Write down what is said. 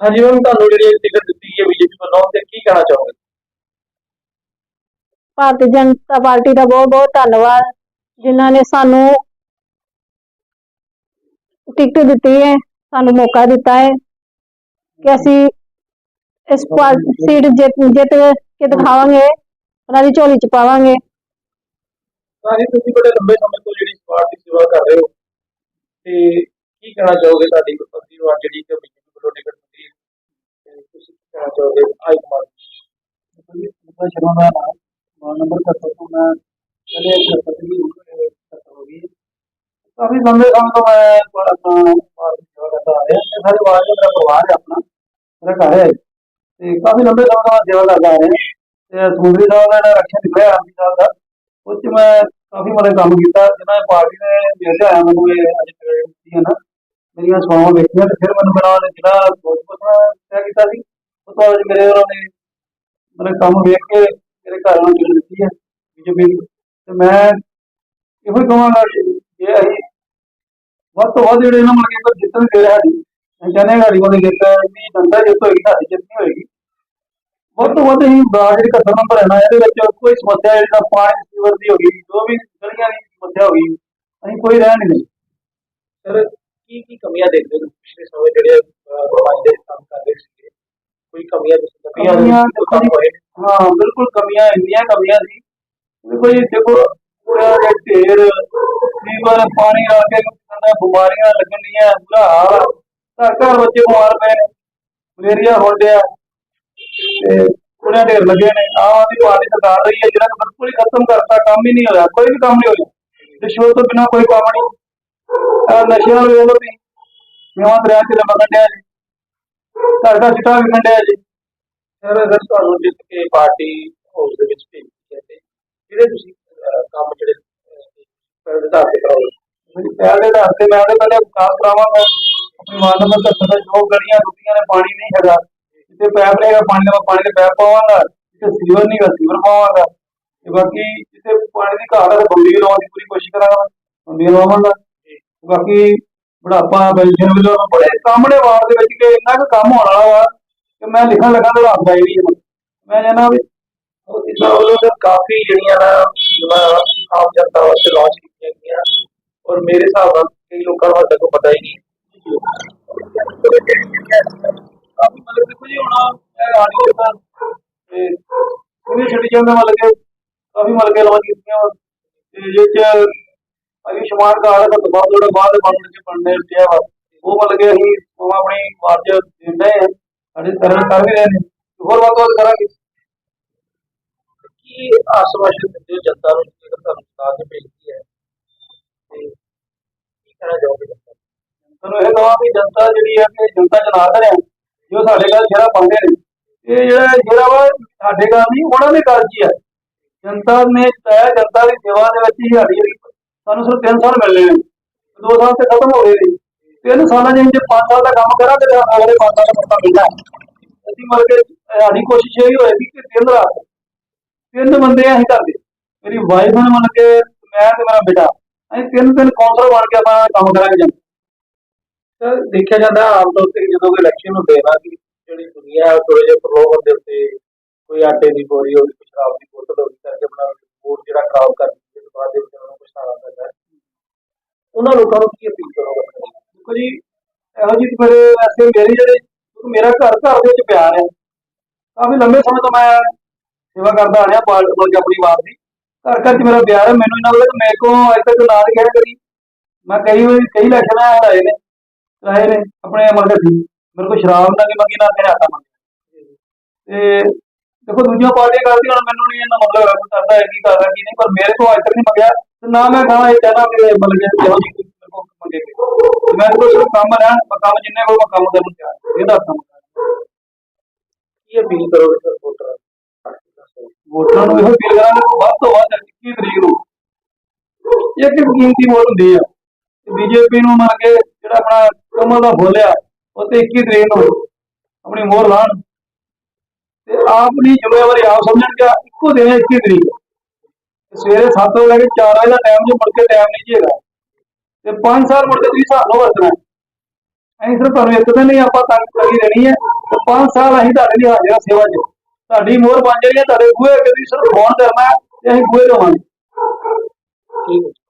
ਹਾਂਜੀ ਮੈਮ ਤੁਹਾਨੂੰ ਜਿਹੜੀ ਟਿਕਟ ਦਿੱਤੀ ਹੈ ਬੀਜੇਪੀ ਵੱਲੋਂ ਤੇ ਕੀ ਕਹਿਣਾ ਚਾਹੋਗੇ? ਭਾਰਤੀ ਜਨਤਾ ਪਾਰਟੀ ਦਾ ਬਹੁਤ ਬਹੁਤ ਧੰਨਵਾਦ ਜਿਨ੍ਹਾਂ ਨੇ ਸਾਨੂੰ ਟਿਕਟ ਦਿੱਤੀ ਹੈ ਸਾਨੂੰ ਮੌਕਾ ਦਿੱਤਾ ਹੈ ਕਿ ਅਸੀਂ ਇਸ ਪਾਰ ਸੀਟ ਜਿੱਤ ਜਿੱਤ ਕੇ ਦਿਖਾਵਾਂਗੇ ਉਹਨਾਂ ਦੀ ਝੋਲੀ ਚ ਪਾਵਾਂਗੇ। ਹਾਂਜੀ ਤੁਸੀਂ ਬੜੇ ਲੰਬੇ ਸਮੇਂ ਤੋਂ ਜਿਹੜੀ ਦੀ ਸੇਵਾ ਕਰ ਰਹੇ ਹੋ ਤੇ ਕੀ ਕਹਿਣਾ ਚਾਹੋਗੇ ਤੁਹਾਡੀ ਪਸੰਦੀ ਨੂੰ ਜਿਹੜੀ ਕਿ ਬੀਜੇਪੀ ਵੱਲੋਂ ਟਿਕਟ ਕਹਿਣਾ ਚਾਹੋਗੇ ਹਾਈ ਕਮਾਂਡ ਮੈਂ ਸ਼ਰਮਾ ਦਾ ਨਾਮ ਨੰਬਰ 77 ਤੋਂ ਮੈਂ ਪਹਿਲੇ 77 ਦੀ ਹੋ ਗਈ। ਕਾਫੀ ਲੰਬੇ ਸਮੇਂ ਤੋਂ ਮੈਂ ਆਪਣਾ ਵਾਰਡ ਦੀ ਸੇਵਾ ਕਰਦਾ ਆ ਰਿਹਾ ਇਹ ਸਾਰੇ ਵਾਰਡ ਦਾ ਮੇਰਾ ਪਰਿਵਾਰ ਹੈ ਆਪਣਾ, ਮੇਰਾ ਘਰ ਹੈ। ਤੇ ਕਾਫੀ ਲੰਬੇ ਸਮੇਂ ਤੋਂ ਮੈਂ ਸੇਵਾ ਕਰਦਾ ਆ ਰਿਹਾ, ਤੇ ਸਮੁੰਦਰੀ ਸਾਹਿਬ ਦਾ ਜਿਹੜਾ ਰਕਸ਼ਾ ਨਿਕਲਿਆ ਆਰਮੀ ਸਾਹਿਬ ਦਾ ਉਹ 'ਚ ਮੈਂ ਕਾਫੀ ਮਤਲਬ ਕੰਮ ਕੀਤਾ ਜਿਨ੍ਹਾਂ ਪਾਰਟੀ ਨੇ ਜਿਹੜਾ ਆਇਆ, ਮੈਨੂੰ ਇਹ ਅੱਜ ਦਿੱਤੀ ਹੈ ਨਾ। ਮੇਰੀਆਂ ਸਵਾਵਾਂ ਵੇਖੀਆਂ, ਤੇ ਫਿਰ ਮੈਨੂੰ ਮੇਰਾ ਉਹਨੇ ਜਿਹੜਾ ਬਹੁਤ ਤੈਅ ਕੀਤਾ ਸੀ। ਉਸ ਤੋਂ ਬਾਅਦ ਮੇਰੇ ਉਹਨਾਂ ਨੇ ਮਤਲਬ ਕੰਮ ਵੇਖ ਕੇ ਮੇਰੇ ਘਰ ਨੂੰ ਟਿਕਟ ਦਿੱਤੀ ਹੈ ਬੀਜੇਪੀ ਤੇ ਮੈਂ ਇਹੋ ਹੀ ਕਹਾਂਗਾ ਜੇ ਅਸੀਂ ਵੱਧ ਤੋਂ ਵੱਧ ਜਿਹੜੇ ਇਹਨਾਂ ਮਤਲਬ ਕਿ ਜਿੱਤਣ ਦੇ ਰਿਹਾ ਸਾਡੀ ਅਸੀਂ ਕਹਿੰਦੇ ਹਾਂ ਸਾਡੀ ਮਤਲਬ ਜਿੱਤ ਵੀ ਜਨਤਾ ਜਿੱਤ ਹੋਏਗੀ ਸਾਡੀ ਜਿੱਤ ਨਹੀਂ ਹੋਏਗੀ। ਵੱਧ ਤੋਂ ਵੱਧ ਅਸੀਂ ਬਰਾਜ ਜਿਹੜੀ ਕਸਰ ਨੰਬਰ ਹੈ ਨਾ, ਇਹਦੇ ਵਿੱਚ ਕੋਈ ਸਮੱਸਿਆ ਜਿਹੜਾ ਪਾਣੀ ਸੀਵਰ ਦੀ ਹੋ ਗਈ, ਜੋ ਵੀ ਗਲੀਆਂ ਦੀ ਸਮੱਸਿਆ ਹੋ ਗਈ, ਅਸੀਂ ਕੋਈ ਰਹਿ ਨਹੀਂ ਦੇਣੀ ਸਰ ਕੀ ਕੀ ਕਮੀਆਂ ਦੇਖਦੇ ਹੋ ਪਿਛਲੇ ਸਮੇਂ ਜਿਹੜੇ ਸਮਾਜ ਦੇ ਕੰਮ ਕਰ ਰਹੇ ਸੀਗੇ? ਕੋਈ ਕਮੀਆਂ ਕਮੀਆਂ ਨੇ? ਹਾਂ ਬਿਲਕੁਲ ਕਮੀਆਂ ਇੰਨੀਆਂ ਕਮੀਆਂ ਸੀ। ਦੇਖੋ ਜੀ ਦੇਖੋ ਪੂਰਾ ਦੇ ਢੇਰ ਸੀਵਰ ਪਾਣੀ ਆ ਕੇ ਕਹਿੰਦਾ ਬਿਮਾਰੀਆਂ ਲੱਗਣੀਆਂ ਬੁਰਾ ਹਾਲ ਆ। ਘਰ ਘਰ ਬੱਚੇ ਬਿਮਾਰ ਪਏ ਨੇ ਮਲੇਰੀਆ ਹੋ ਰਿਹਾ ਤੇ ਉਹਨਾਂ ਢੇਰ ਲੱਗੇ ਨੇ। ਆਹ ਦੀ ਪਾਰਟੀ ਸਰਕਾਰ ਰਹੀ ਹੈ ਜਿਹੜਾ ਬਿਲਕੁਲ ਹੀ ਖਤਮ ਕਰਤਾ ਕੰਮ ਹੀ ਨਹੀਂ ਹੋਇਆ ਕੋਈ ਵੀ ਕੰਮ ਨਹੀਂ ਹੋਇਆ। ਰਿਸ਼ਵਤ ਤੋਂ ਬਿਨਾਂ ਕੋਈ ਕੰਮ ਨਹੀਂ। ਨਸ਼ਿਆਂ ਨਾਲ ਵੇਖ ਲਓ ਤੁਸੀਂ ਨਿਵਾਂ ਦਰਿਆ ਚ ਲੰਮਾ ਕੱਢਿਆ ਜੀ। ਘਰ ਚਿੱਟਾ ਵੀ ਕੱਢਿਆ ਜੀ। ਸਰ ਅਗਰ ਤੁਹਾਨੂੰ ਜਿੱਤ ਕੇ ਪਾਰਟੀ ਹਾਊਸ ਦੇ ਵਿੱਚ ਭੇਜੀ ਹੈ ਤੇ ਜਿਹੜੇ ਤੁਸੀਂ ਕੰਮ ਜਿਹੜੇ ਅਹ, ਵਿਧਾਨ ਤੇ ਕਰਾਓ ਮੇਰੀ ਪਹਿਲ ਦੇ ਤੇ ਮੈਂ ਉਹਦੇ ਪਹਿਲੇ ਵਿਕਾਸ ਕਰਾਵਾਂਗਾ ਆਪਣੀ ਵਾਰਡ ਨੰਬਰ 77 ਦੇ ਜੋ ਗਲੀਆਂ ਟੁੱਟੀਆਂ ਨੇ ਪਾਣੀ ਨਹੀਂ ਹੈਗਾ। ਜਿੱਥੇ ਪੈਪ ਰਹੇਗਾ ਪਾਣੀ ਦਾ ਮੈਂ ਪਾਣੀ ਦੇ ਪੈਪ ਪਾਵਾਂਗਾ ਜਿੱਥੇ ਸੀਵਰ ਨਹੀਂ ਹੈਗਾ ਸੀਵਰ ਪਾਵਾਂਗਾ। ਤੇ ਬਾਕੀ ਜਿੱਥੇ ਪਾਣੀ ਦੀ ਘਾਟ ਹੈ ਬੰਦੀ ਲਾਉਣ ਦੀ ਪੂਰੀ ਕੋਸ਼ਿਸ਼ ਕਰਾਂਗਾ ਬੰਦੀ ਲਾਵਾਂਗਾ। ਬਾਕੀ ਬੁਢਾਪਾ ਪੈਨਸ਼ਨ ਵੱਲੋਂ ਬੜੇ ਸਾਹਮਣੇ ਵਾਰਡ ਦੇ ਵਿੱਚ ਕਿ ਇੰਨਾ ਕੁ ਕੰਮ ਹੋਣ ਵਾਲਾ ਵਾ ਕਿ ਮੈਂ ਲਿਖਣ ਲੱਗਾ ਤਾਂ ਰਾਤ ਹੀ ਨਹੀਂ ਮੈਂ ਜਾਣਾ ਵੀ ਇਸ ਵੱਲੋਂ ਤਾਂ ਕਾਫੀ ਜਿਹੜੀਆਂ ਨਾ ਆਮ ਜਨਤਾ ਵਾਸਤੇ ਲਾਂਚ ਕੀਤੀਆਂ ਗਈਆਂ। ਔਰ ਮੇਰੇ ਹਿਸਾਬ ਨਾਲ ਕਈ ਲੋਕਾਂ ਨੂੰ ਹਜੇ ਤੱਕ ਪਤਾ ਹੀ ਨਹੀਂ। ਮਤਲਬ ਦੇਖੋ ਜੀ ਹੁਣ ਇਹ ਦਾ ਤੇ ਉਹਨੇ ਛੱਡੀ ਜਾਂਦਾ ਮਤਲਬ ਕਿ ਕਾਫੀ ਮਤਲਬ ਕਿ ਲਾਂਚ ਕੀਤੀਆਂ। ਤੇ ਜੇ ਆਯੁਸ਼ਮਾਨ ਕਾਰਡ ਦਾ ਦਬਾਅ ਥੋੜਾ ਬਾਅਦ ਬਣਨ ਚ ਬਣਨੇ ਪਿਆ ਵਾ ਉਹ ਮਤਲਬ ਕਿ ਅਸੀਂ ਉਹ ਆਪਣੀ ਮਾਰਚ ਦਿੰਦੇ ਆ। ਸਾਡੇ ਕਰਨ ਕਰ ਵੀ ਰਹੇ ਨੇ ਹੋਰ ਵੱਧ ਕਰਾਂਗੇ। ਕੀ ਆਸ਼ਵਾਸਨ ਹੋ ਜਨਤਾ ਨੂੰ ਜੇਕਰ ਤੁਹਾਨੂੰ ਸਰਕਾਰ ਨੇ ਭੇਜੀ ਹੈ? ਤੇ ਕੀ ਕਹਿਣਾ ਚਾਹੋਗੇ ਜਨਤਾ ਨੂੰ? ਇਹ ਕਹਾਂ ਵੀ ਜਨਤਾ ਜਿਹੜੀ ਹੈ ਕਿ ਜਨਤਾ ਜਨਾਰਦਨ ਹੈ ਜੋ ਸਾਡੇ ਘਰ ਜਿਹੜਾ ਪਾਉਂਦੇ ਨੇ। ਇਹ ਜਿਹੜਾ ਜਿਹੜਾ ਵਾ ਸਾਡੇ ਘਰ ਨਹੀਂ ਉਹਨਾਂ ਦੇ ਹੀ ਹੈ ਜਨਤਾ ਨੇ ਤੈਅ ਜਨਤਾ ਦੀ ਸੇਵਾ ਦੇ ਵਿੱਚ ਹੀ ਸਾਡੀ ਜਿਹੜੀ ਸਾਨੂੰ ਸਿਰਫ 3 ਸਾਲ ਮਿਲਨੇ ਨੇ। 2 ਸਾਲ ਤੇ ਖਤਮ ਹੋ ਗਏ ਨੇ। ਤਿੰਨ ਸਾਲਾਂ ਦੇ ਵਿੱਚ 5 ਸਾਲ ਦਾ ਕੰਮ ਕਰਾਂਗੇ ਤੇ ਅਗਲੇ 5 ਸਾਲ ਦਾ ਪੱਤਾ ਮਿਲਦਾ ਅਸੀਂ ਮਤਲਬ ਕਿ ਸਾਡੀ ਕੋਸ਼ਿਸ਼ ਇਹ ਹੋਏਗੀ ਕਿ ਦਿਨ ਰਾਤ ਤਿੰਨ ਬੰਦੇ ਅਸੀਂ ਕਰਦੇ ਮੇਰੀ ਵਾਈਫ ਨੇ ਮੰਨ ਕੇ ਮੈਂ ਤੇ ਮੇਰਾ ਬੇਟਾ, ਅਸੀਂ ਤਿੰਨ ਤਿੰਨ ਕੌਂਸਲਰ ਬਣ ਕੇ ਆਪਾਂ ਕੰਮ ਕਰਾਂਗੇ ਜਨ ਸਰ, ਦੇਖਿਆ ਜਾਂਦਾ ਆਮ ਤੌਰ ਤੇ ਜਦੋਂ ਕੋਈ ਇਲੈਕਸ਼ਨ ਹੁੰਦੇ ਨਾ ਕਿ ਜਿਹੜੀ ਦੁਨੀਆ ਥੋੜੇ ਜਿਹੇ ਪ੍ਰਲੋਭਨ ਦੇ ਉੱਤੇ ਕੋਈ ਆਟੇ ਦੀ ਬੋਰੀ ਹੋ ਕੋਈ ਸ਼ਰਾਬ ਦੀ ਬੋਤਲ ਹੋ ਕਰਕੇ ਆਪਣਾ ਵੋਟ ਜਿਹੜਾ ਖਰਾਬ ਕਰ ਦਿੰਦੇ ਨੇ ਬਾਅਦ ਦੇ ਵਿੱਚ ਉਹਨਾਂ ਨੂੰ ਪਛਤਾਣਾ ਪੈਂਦਾ ਹੈ ਉਹਨਾਂ ਲੋਕਾਂ ਨੂੰ ਕੀ ਅਪੀਲ ਕਰੋਗੇ? ਦੇਖੋ ਜੀ, ਇਹੋ ਜਿਹੀ ਮੇਰੇ ਵੈਸੇ ਮੇਰੀ ਜਿਹੜੇ ਮੇਰਾ ਘਰ ਘਰ ਦੇ ਵਿੱਚ ਪਿਆਰ ਹੈ। ਕਾਫੀ ਲੰਬੇ ਸਮੇਂ ਤੋਂ ਮੈਂ ਸੇਵਾ ਕਰਦਾ ਆ ਰਿਹਾ ਪਾਰਟ ਬਣ ਕੇ ਆਪਣੀ ਵਾਰ ਦੀ। ਘਰ ਘਰ 'ਚ ਮੇਰਾ ਪਿਆਰ ਹੈ, ਮੈਨੂੰ ਇਹਨਾਂ ਵੱਲੋਂ ਮੇਰੇ ਕੋਲ ਅੱਜ ਤੱਕ ਨਾ ਨਹੀਂ ਕਰੀ ਮੈਂ ਕਈ ਵਾਰੀ, ਕਈ ਇਲੈਕਸ਼ਨ ਹਰਾਏ ਨੇ, ਕਰਾਏ ਨੇ, ਆਪਣੇ ਮਤਲਬ ਸੀ ਮੇਰੇ ਕੋਲ ਸ਼ਰਾਬ ਨਾ ਕਿ ਮੰਗੀ, ਨਾ ਕਿਹੜਾ ਆਟਾ ਮੰਗੀ। ਤੇ ਦੇਖੋ, ਦੂਜੀਆਂ ਪਾਰਟੀਆਂ ਕਰਦੀਆਂ ਮੈਨੂੰ ਨਹੀਂ ਇਹਨਾਂ ਮਤਲਬ ਕਰਦਾ ਹੈ ਕੀ ਕਰਦਾ, ਕੀ ਨਹੀਂ, ਪਰ ਮੇਰੇ ਕੋਲ ਅੱਜ ਤੱਕ ਨਹੀਂ ਮੰਗਿਆ। ਤੇ ਨਾ ਮੈਂ ਕਹਾਂ ਇਹ ਚਾਹਨਾ ਕਿ ਮਤਲਬ ਕਿ ਜਿਹੀ ਕੋਈ ਮੇਰੇ ਕੋਲ ਮੰਗੇਗੀ ਮੈਂ ਕੋਲ ਸਿਰਫ ਕੰਮ ਰਹਿਣ ਮੈਂ ਕੰਮ ਜਿੰਨੇ ਕੋਲ ਮੈਂ ਕੰਮ ਕਰਨ ਨੂੰ ਤਿਆਰ ਇਹਦਾ ਕੰਮ ਕੀ ਅਪੀਲ ਕਰੋਗੇ ਸਰ ਵੋਟਰਾਂ ਨੂੰ? ਵੋਟਰਾਂ ਨੂੰ ਇਹੋ ਅਪੀਲ ਕਰਾਂਗੇ ਕਿ ਵੱਧ ਤੋਂ ਵੱਧ 21 ਤਰੀਕ ਨੂੰ। ਇੱਕ ਕੀਮਤੀ ਵੋਟ ਹੁੰਦੀ ਆ। ਬੀਜੇਪੀ ਨੂੰ ਮੰਨ ਕੇ ਜਿਹੜਾ ਆਪਣਾ ਕਮਲ ਦਾ ਫੁੱਲ ਆ ਉਹ ਤੇ 21 ਤਰੀਕ ਨੂੰ ਆਪਣੀ ਮੋਹਰ ਲਾਣ। ਤੇ ਆਪਣੀ ਜ਼ਿੰਮੇਵਾਰੀ ਆਪ ਸਮਝਣ ਕਿ ਇੱਕੋ ਦਿਨ ਹੈ 21 ਤਰੀਕ ਸਵੇਰੇ 7 ਵਜੇ ਲੈ ਕੇ 4 ਵਜੇ ਦਾ ਟਾਈਮ ਜੋ ਮੁੜ ਕੇ ਟਾਈਮ ਨਹੀਂ ਜੀ ਹੈਗਾ। ਤੇ 5 ਸਾਲ ਮੁੜ ਕੇ ਤੁਸੀਂ ਹਿਸਾਬ ਨਾਲ ਵਰਤਣਾ ਹੈ। ਅਸੀਂ ਸਿਰਫ ਤੁਹਾਨੂੰ ਇੱਕ ਦਿਨ ਹੀ ਆਪਾਂ ਤੰਗ ਕਰੀ ਰਹਿਣੀ ਹੈ। ਤੇ 5 ਸਾਲ ਅਸੀਂ ਤੁਹਾਡੇ ਲਈ ਹਾਜ਼ਰ ਸੇਵਾ 'ਚ। ਤੁਹਾਡੀ ਮੋਹਰ ਬਣ ਜਾਣੀ ਹੈ, ਤੁਹਾਡੇ ਬੂਹੇ ਅੱਗੇ ਦੀ ਸਿਰਫ ਫੋਨ ਕਰਨਾ ਤੇ ਅਸੀਂ ਬੂਹੇ ਰਵਾਂਗੇ। ਠੀਕ ਹੈ।